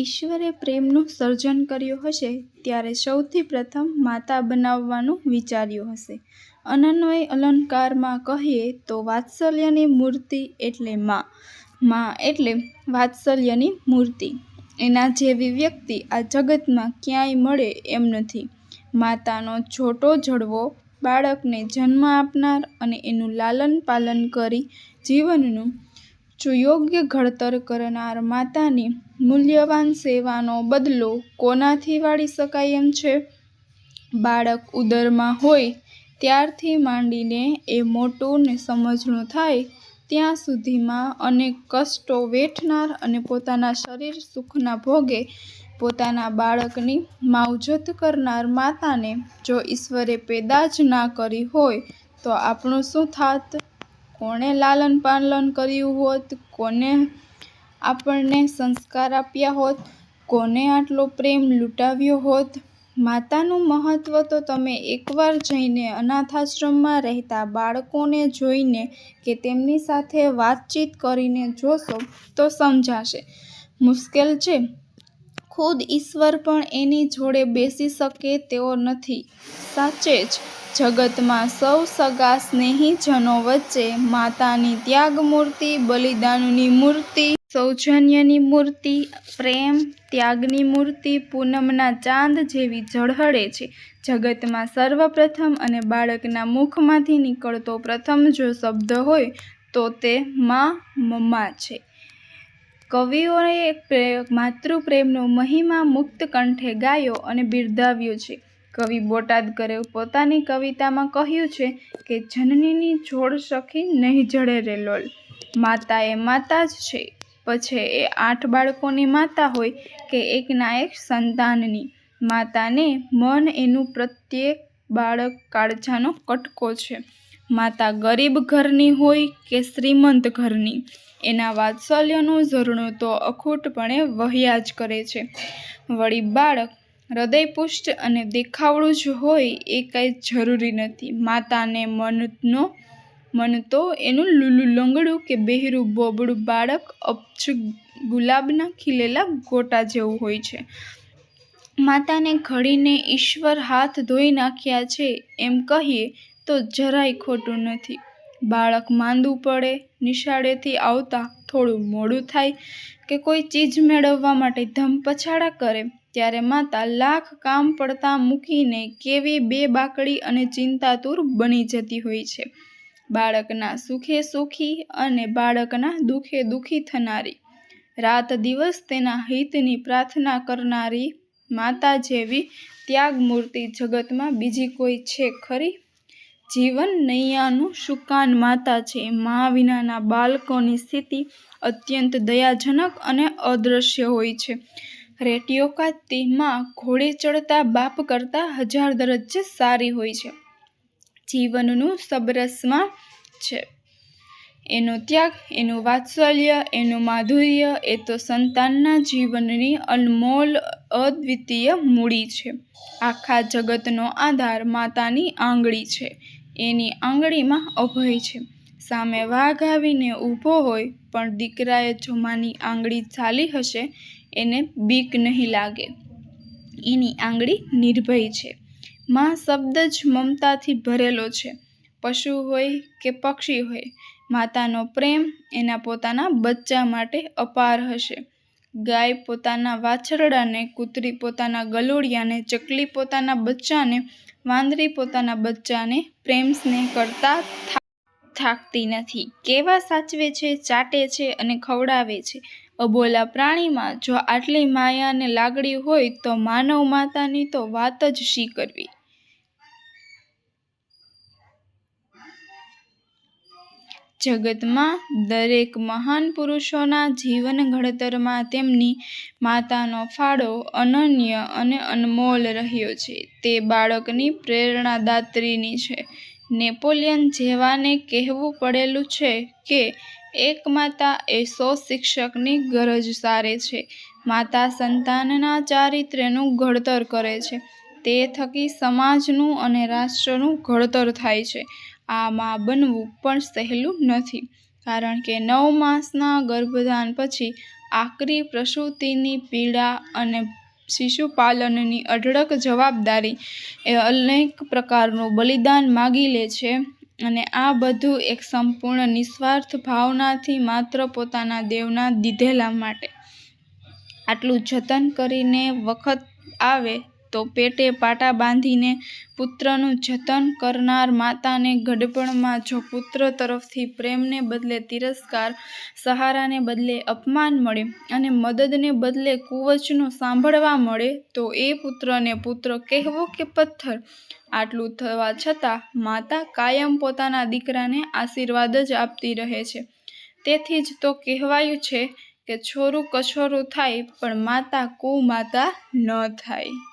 ઈશ્વરે પ્રેમનું સર્જન કર્યું હશે ત્યારે સૌથી પ્રથમ માતા બનાવવાનું વિચાર્યું હશે. અનન્વય અલંકારમાં કહીએ તો વાત્સલ્યની મૂર્તિ એટલે મા. મા એટલે વાત્સલ્યની મૂર્તિ. એના જેવી વ્યક્તિ આ જગતમાં ક્યાંય મળે એમ નથી. માતાનો છોટો જડવો, બાળકને જન્મ આપનાર અને એનું લાલન પાલન કરી જીવનનું સુયોગ્ય ઘડતર કરનાર માતાની મૂલ્યવાન સેવાનો બદલો કોનાથી વાળી શકાય એમ છે? બાળક ઉદરમાં હોય ત્યારથી માંડીને એ મોટું ને સમજણું થાય ત્યાં સુધીમાં અનેક કષ્ટો વેઠનાર અને પોતાના શરીર સુખના ભોગે પોતાના બાળકની માવજત કરનાર માતાને જો ઈશ્વરે પેદા જ ના કરી હોય તો આપણું શું થાત? કોણે લાલન પાલન કર્યું હોત? કોને આપણને સંસ્કાર આપ્યા હોત? કોને આટલો પ્રેમ લૂંટાવ્યો હોત? માતાનું મહત્વ તો તમે એકવાર જઈને અનાથાશ્રમમાં રહેતા બાળકોને જોઈને કે તેમની સાથે વાતચીત કરીને જોશો તો સમજાશે. મુશ્કેલ છે? ખુદ ઈશ્વર પણ એની જોડે બેસી શકે તેવો નથી. સાચે જ જગતમાં સૌ સગા સ્નેહીજનો વચ્ચે માતાની ત્યાગમૂર્તિ, બલિદાનની મૂર્તિ, સૌજન્યની મૂર્તિ, પ્રેમ, ત્યાગની મૂર્તિ પૂનમના ચાંદ જેવી ઝળહળે છે. જગતમાં સર્વપ્રથમ અને બાળકના મુખમાંથી નીકળતો પ્રથમ જો શબ્દ હોય તો તે મા મમ્મા છે. કવિઓએ માતૃપ્રેમનો મહિમા મુક્ત કંઠે ગાયો અને બિરદાવ્યો છે. કવિ બોટાદકરે પોતાની કવિતામાં કહ્યું છે કે, જનનીની જોડ સખી નહીં જડે રે લોલ. માતા એ માતા જ છે પછી એ આઠ બાળકોની માતા હોય કે એકના એક સંતાનની. માતાને મન એનું પ્રત્યેક બાળક કાળજાનો કટકો છે. માતા ગરીબ ઘરની હોય કે શ્રીમંત ઘરની એના વાત્સલ્યનું ઝરણું તો અખૂટપણે વહ્યા જ કરે છે. વળી બાળક હૃદયપુષ્ટ અને દેખાવડું જ હોય એ કાંઈ જરૂરી નથી. માતાને મનનો, મન તો એનું લૂલું લંગડું કે બહેરું બોબડું બાળક અપચ ગુલાબના ખીલેલા ગોટા જેવું હોય છે. માતાને ઘડીને ઈશ્વર હાથ ધોઈ નાખ્યા છે એમ કહીએ તો જરાય ખોટું નથી. બાળક માંદું પડે, નિશાળેથી આવતાં થોડું મોડું થાય કે કોઈ ચીજ મેળવવા માટે ધમપછાડા કરે ત્યારે માતા લાખ કામ પડતાં મૂકીને કેવી બે બાકડી અને ચિંતાતુર બની જતી હોય છે. બાળકના સુખે સુખી અને બાળકના દુખે દુખી થનારી, રાત દિવસ તેના હિતની પ્રાર્થના કરનારી માતા જેવી ત્યાગમૂર્તિ જગતમાં બીજી કોઈ છે ખરી? જીવન નૈયાનું શુકાન માતા છે. મા વિનાના બાળકોની સ્થિતિ અત્યંત દયાજનક અને અદ્રશ્ય હોય છે. રેટિયોકા તેમાં ઘોડે ચડતા બાપ કરતાં હજાર દરજ્જે સારી હોય છે. જીવનનું સબરસમાં છે. એનો ત્યાગ, એનું વાત્સલ્ય, એનું માધુર્ય એ તો સંતાનના જીવનની અનમોલ અદ્વિતીય મૂડી છે. આખા જગતનો આધાર માતાની આંગળી છે. એની આંગળીમાં અભય છે. સામે વાઘ આવીને ઊભો હોય પણ દીકરાએ જમાની આંગળી ચાલી હશે એને બીક નહીં લાગે. એની આંગળી નિર્ભય છે. મા શબ્દ જ મમતાથી ભરેલો છે. પશુ હોય કે પક્ષી હોય, માતાનો પ્રેમ એના પોતાના બચ્ચા માટે અપાર હશે. ગાય પોતાના વાછરડાને, કૂતરી પોતાના ગલુડિયાને, ચકલી પોતાના બચ્ચાને, વાંદરી પોતાના બચ્ચાને પ્રેમ સ્નેહ કરતા થાકતી નથી. કેવા સાચવે છે, ચાટે છે અને ખવડાવે છે. અબોલા પ્રાણીમાં જો આટલી માયા ને લાગણી હોય તો માનવ માતાની તો વાત જ શી કરવી? જગતમાં દરેક મહાન પુરુષોના જીવન ઘડતરમાં તેમની માતાનો ફાળો અનન્ય અને અનમોલ રહ્યો છે. તે બાળકની પ્રેરણાદાત્રીની છે. નેપોલિયન જેવાને કહેવું પડેલું છે કે એક માતા એ સો શિક્ષકની ગરજ સારે છે. માતા સંતાનના ચારિત્ર્યનું ઘડતર કરે છે. તે થકી સમાજનું અને રાષ્ટ્રનું ઘડતર થાય છે. આ મા બનવું પણ સહેલું નથી. કારણ કે નવ માસના ગર્ભધાન પછી આકરી પ્રસૂતિની પીડા અને શિશુપાલનની અઢળક જવાબદારી એ અનેક પ્રકારનું બલિદાન માગી લે છે અને આ બધું એક સંપૂર્ણ નિસ્વાર્થ ભાવનાથી માત્ર પોતાના દેવના દીધેલા માટે આટલું જતન કરીને વખત આવે તો પેટે પાટા બાંધીને પુત્રનું જતન કરનાર માતાને ગડપણમાં જો પુત્ર તરફથી પ્રેમને બદલે તિરસ્કાર, સહારાને બદલે અપમાન મળે અને મદદને બદલે કુવચનો સાંભળવા મળે, તો એ પુત્રને પુત્ર કહેવો કે પથ્થર? આટલું થવા છતાં માતા કાયમ પોતાના દીકરાને આશીર્વાદ જ આપતી રહે છે. તેથી જ તો કહેવાયું છે કે છોરું કછોરું થાય, પણ માતા કુમાતા ન થાય.